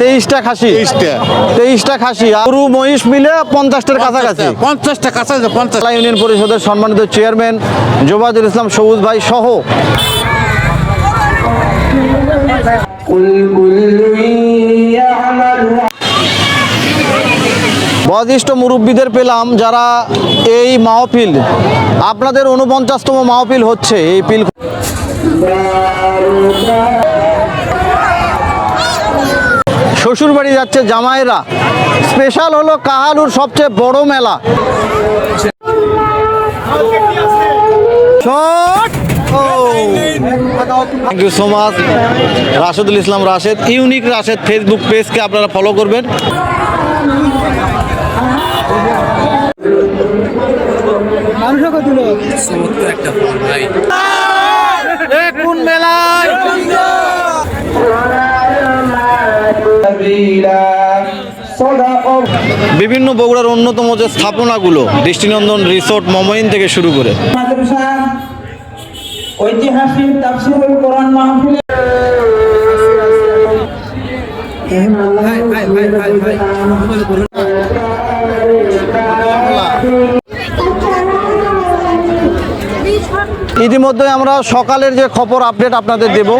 তেইশটা খাসি। তেইশটা। খাসি। মহিষ মিলে পঞ্চাশটার কাছাকাছি। পঞ্চাশটা কাছাকাছি পরিষদের সম্মানিত চেয়ারম্যান জোবাজুল ইসলাম সবুজ ভাই সহ। বয়োজ্যেষ্ঠ মুরব্বীদের পেলাম যারা এই মাহফিল আপনাদের উনপঞ্চাশতম মাহফিল হচ্ছে এই পিল শ্বশুর বাড়ি যাচ্ছে জামাইরা। স্পেশাল হলো কাহালুর সবচেয়ে বড় মেলা। Thank you so much Rashedul Islam Rashed unique Rashed Facebook পেজকে আপনারা ফলো করবেন। কোন বিভিন্ন বগুড়ার অন্যতম যে স্থাপনাগুলো দৃষ্টিনন্দন রিসোর্ট মমইন থেকে শুরু করে। মাদ্রাসা ঐতিহাসিক তাফসিরুল কোরআন মাহফিল ইতিমধ্যে আমরা সকালের যে খবর আপডেট আপনাদের দেব।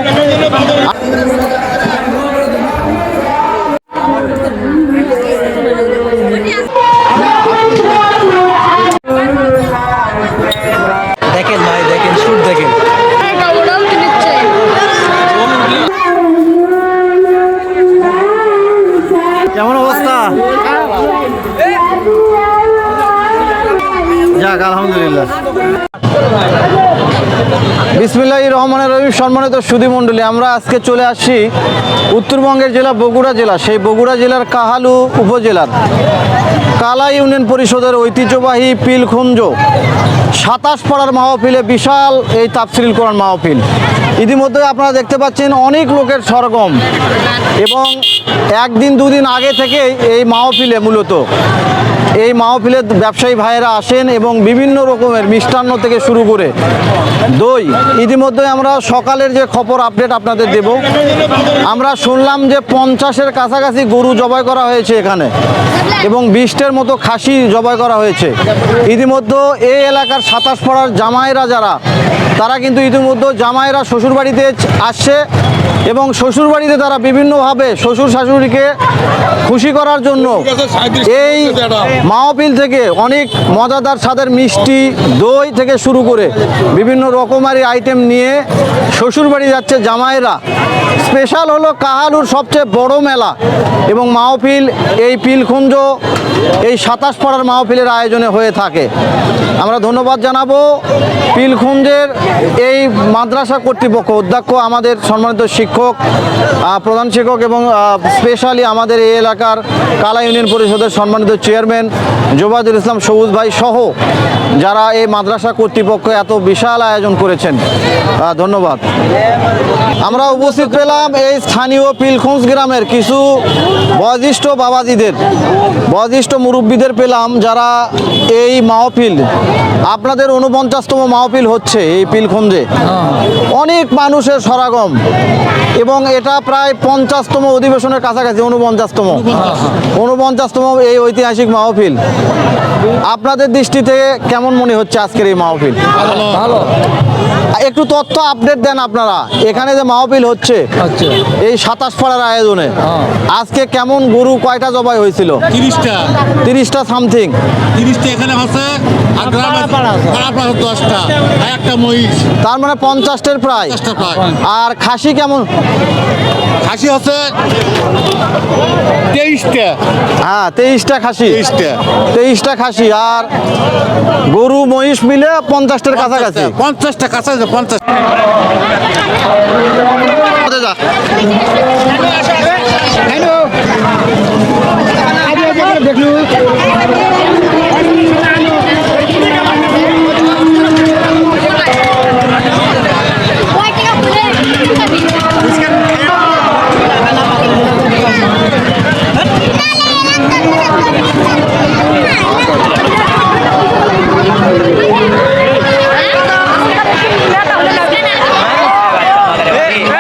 যাক, আলহামদুলিল্লাহ। বিসমিল্লাহ রহমানের রহিম, সম্মানিত সুধী মণ্ডলী, আমরা আজকে চলে আসছি উত্তরবঙ্গের জেলা, বগুড়া জেলা। সেই বগুড়া জেলার কাহালু উপজেলার কালা ইউনিয়ন পরিষদের ঐতিহ্যবাহী পিলখুঞ্জ সাতাশ পাড়ার মাহফিলে বিশাল এই তাফসিল কোরআন মাহফিল। ইতিমধ্যে আপনারা দেখতে পাচ্ছেন অনেক লোকের সরগম। এবং একদিন, দুদিন আগে থেকে এই মাহফিলে মূলত। এই মাহফিলে ব্যবসায়ী ভাইয়েরা আসেন এবং বিভিন্ন রকমের মিষ্টান্ন থেকে শুরু করে দই। ইতিমধ্যে আমরা সকালের যে খবর আপডেট আপনাদের দেব। আমরা শুনলাম যে পঞ্চাশের কাছাকাছি গরু জবাই করা হয়েছে এখানে। এবং বিশটের মতো খাসি জবাই করা হয়েছে। ইতিমধ্যে এই এলাকার সাতাশ পাড়ার জামাইরা যারা তারা কিন্তু ইতিমধ্যে জামাইরা শ্বশুরবাড়িতে আসছে এবং শ্বশুরবাড়িতে তারা বিভিন্নভাবে শ্বশুর শাশুড়িকে খুশি করার জন্য এই মাহপিল থেকে অনেক মজাদার স্বাদের মিষ্টি, দই থেকে শুরু করে বিভিন্ন রকমারি আইটেম নিয়ে শ্বশুরবাড়ি যাচ্ছে জামাইরা স্পেশাল হলো কাহালুর সবচেয়ে বড় মেলা এবং মাহফিল, এই পিলখুঞ্জ, এই সাতাশ পাড়ার মাহফিলের আয়োজনে হয়ে থাকে। আমরা ধন্যবাদ জানাব পিলখুঞ্জের এই মাদ্রাসা কর্তৃপক্ষ অধ্যক্ষ, আমাদের সম্মানিত শিক্ষক প্রধান শিক্ষক এবং স্পেশালি আমাদের এই এলাকার কালা ইউনিয়ন পরিষদের সম্মানিত চেয়ারম্যান জোবাদুল ইসলাম সবুজ ভাই সহ যারা এই মাদ্রাসা কর্তৃপক্ষ এত বিশাল আয়োজন করেছেন। ধন্যবাদ। আমরা উপস্থিত পেলাম এই স্থানীয় পিলখুঞ্জ গ্রামের কিছু বয়োজ্যেষ্ঠ বাবাজিদের বয়োজ্যেষ্ঠ মুরব্বীদের পেলাম যারা এই মাহফিল আপনাদের উনপঞ্চাশতম মাহফিল হচ্ছে এই পিলখঞ্জে অনেক মানুষের সরাগম এবং এটা প্রায় পঞ্চাশতম অধিবেশনের কাছাকাছি উনপঞ্চাশতম উনপঞ্চাশতম এই ঐতিহাসিক মাহফিল আপনাদের দৃষ্টিতে কেমন মনে হচ্ছে আজকের এই মাহফিল ভালো। একটু তথ্য আপডেট দেন আপনারা। এখানে যে মাহফিল হচ্ছে আচ্ছা এই সাতাশ পাড়ার আয়োজনে। আজকে কেমন গরু কয়টা জবাই হয়েছিল? তিরিশটা। তিরিশটা সামথিং। তিরিশটা এখানে আছে তার মানে পঞ্চাশটার প্রায়। আর খাসি কেমন? খাসি হচ্ছে তেইশটা। হ্যাঁ তেইশটা খাসি। তেইশটা। তেইশটা খাসি আর গরু মহিষ মিলে পঞ্চাশটার কাছাকাছি। পঞ্চাশটা কাছাকাছি পঞ্চাশ যা। কয় টাকা করে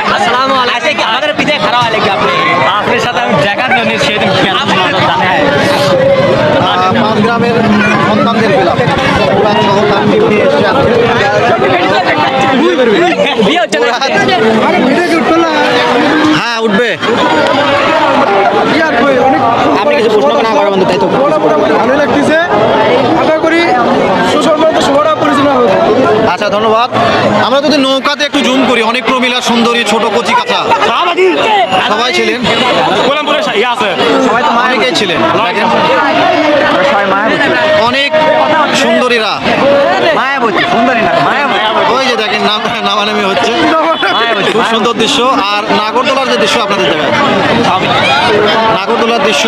আসসালামু আলাইকুম আমাদের পিঠে খারাপ লাগে আপনি আপনি আহ, পাঁচ গ্রামের সন্তানদের পেলাম ওরা সহ তার টিম নিয়ে এসছে আজকে। হ্যাঁ উঠবে। আপনি কিছু প্রশ্ন না করা বন্ধু তাই তো ভালো লাগতেছে আশা করি আচ্ছা ধন্যবাদ। আমরা যদি নৌকাতে একটু জুম করি অনেক প্রমিলা সুন্দরী ছোট কচি কাঁচা। সবাই ছিলেন? সবাই তো অনেকেই ছিলেন অনেক সুন্দরীরা। ওই যে দেখেন নাম নামানামি হচ্ছে। খুব সুন্দর দৃশ্য। আর নাগরদোলার যে দৃশ্য আপনাদের দেখায় নাগরদোলার দৃশ্য।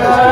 Yeah.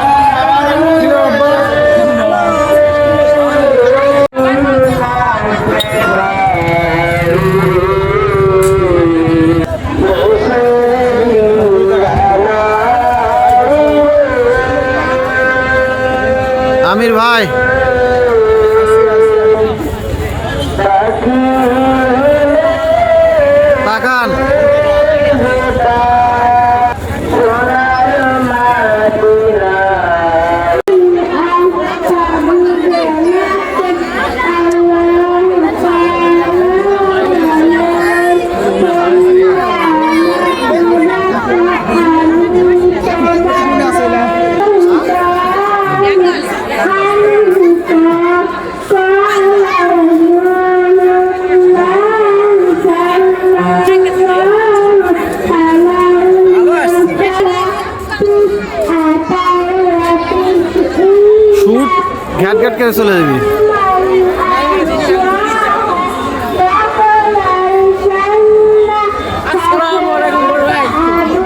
ঘ্যাট ঘ্যাট করে চলে যাবি।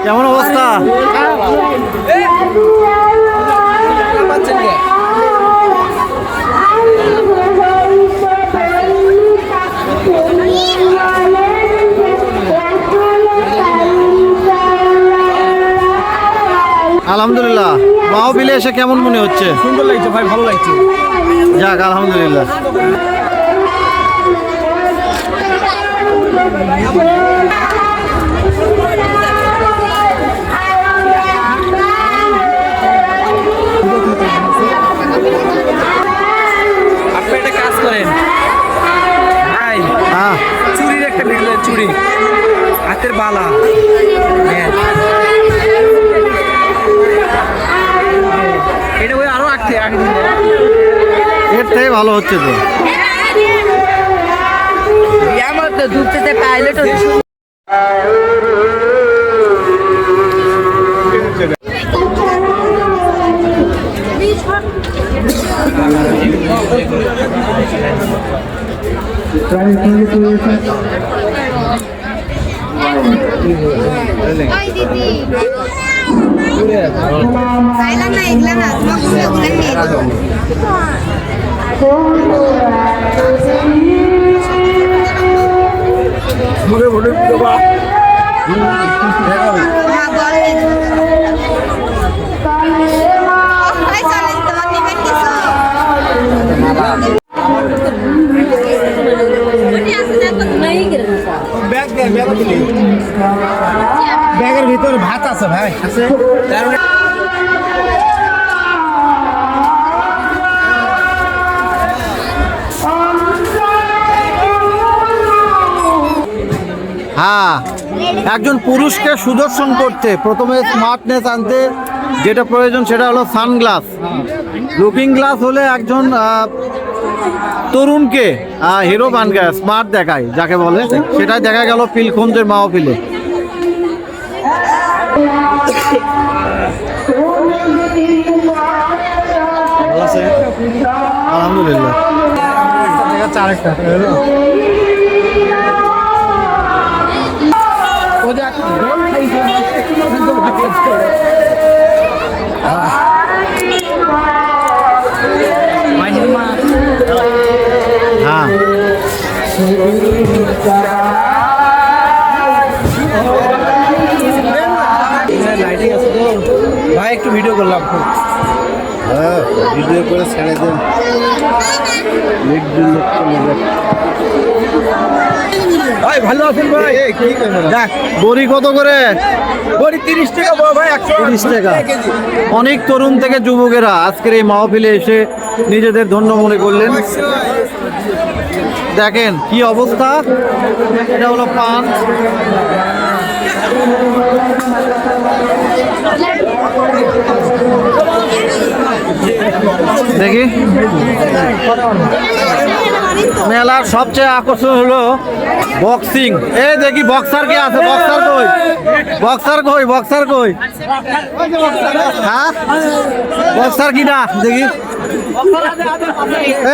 কেমন অবস্থা? আলহামদুলিল্লাহ। মাহবিলে এসে কেমন মনে হচ্ছে? সুন্দর লাগছে ভাই ভালো লাগছে। যাক আলহামদুলিল্লাহ। হ্যাঁ। চুরির একটা ভিডিও চুরি। হাতের বালা। থেকে ভালো হচ্ছে তো। আমার তো পাইলট দিদি খাইলা না এগুলা না তোমাকে ওগুলা নিয়ে যাব মা বলে ভাই চলেন তোমার নিবেন কিছু ব্যাগের ভিতর ভাত আছে ভাই আছে হ্যাঁ একজন পুরুষকে সুদর্শন করতে প্রথমে স্মার্টনেস আনতে যেটা প্রয়োজন সেটা হলো সানগ্লাস লুকিং গ্লাস হলে একজন তরুণকে হিরো বানকে স্মার্ট দেখায়, যাকে বলে, সেটাই দেখা গেল পিলখঞ্জের মাহফিলে আলহামদুলিল্লাহ। চারেকটা হ্যাঁ। ভাই একটু ভিডিও করলাম। ভিডিও করে ছেড়ে দেন। ভাই ভালো আছেন ভাই? দেখ বড়ি কত করে? বড়ি তিরিশ টাকা ভাই একশো তিরিশ টাকা। অনেক তরুণ থেকে যুবকেরা আজকের এই মাহফিলে এসে নিজেদের ধন্য মনে করলেন। দেখেন কি অবস্থা? এটা হলো পান। দেখি। মেলার সবচেয়ে আকর্ষণ হলো বক্সিং। এই দেখি, বক্সার কে আছে? বক্সার কই? বক্সার কই? বক্সার কই? হ্যাঁ? বক্সার কিনা দেখি।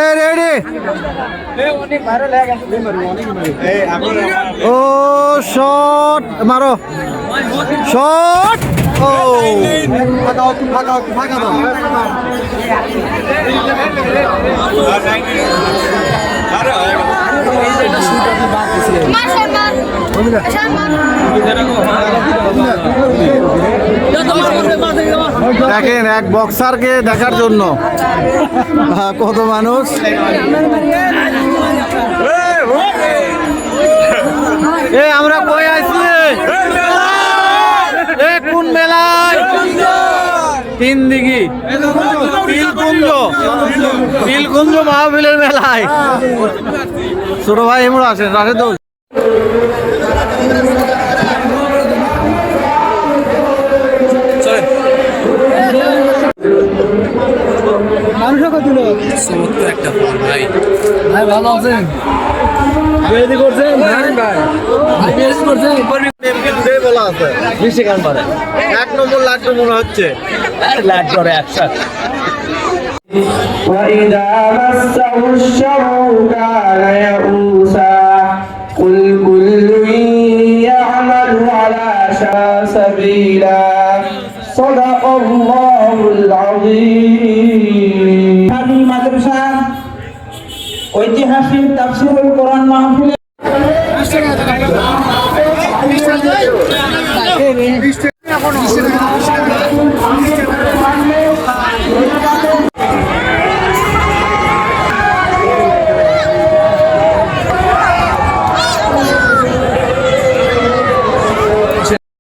এই রেডি ও, শট, মারো। শট। দেখেন এক বক্সারকে দেখার জন্য। কত মানুষ এ আমরা কই আইছি এ কোন মেলায় তিন দিঘি তিলকুঞ্জ। তিলকুঞ্জ মাহফিলের মেলায়। ছোট ভাই এমন আসেন রাশেদুল। কত লোক ভাই ভালো আছেন বিয়ে করছেন ভাই ভাই বিয়ে করছেন দুটোই বলা আছে মিষ্টি গান পারে এক নম্বর লাড্ডু মনে হচ্ছে লাট করে একসাথে وإذا مسه الشر كان يئوسا قل كل يعمل على شا سبيلا صدق الله العظيم ঐতিহাসিক তাফসিরুল কোরআন মাহফিলে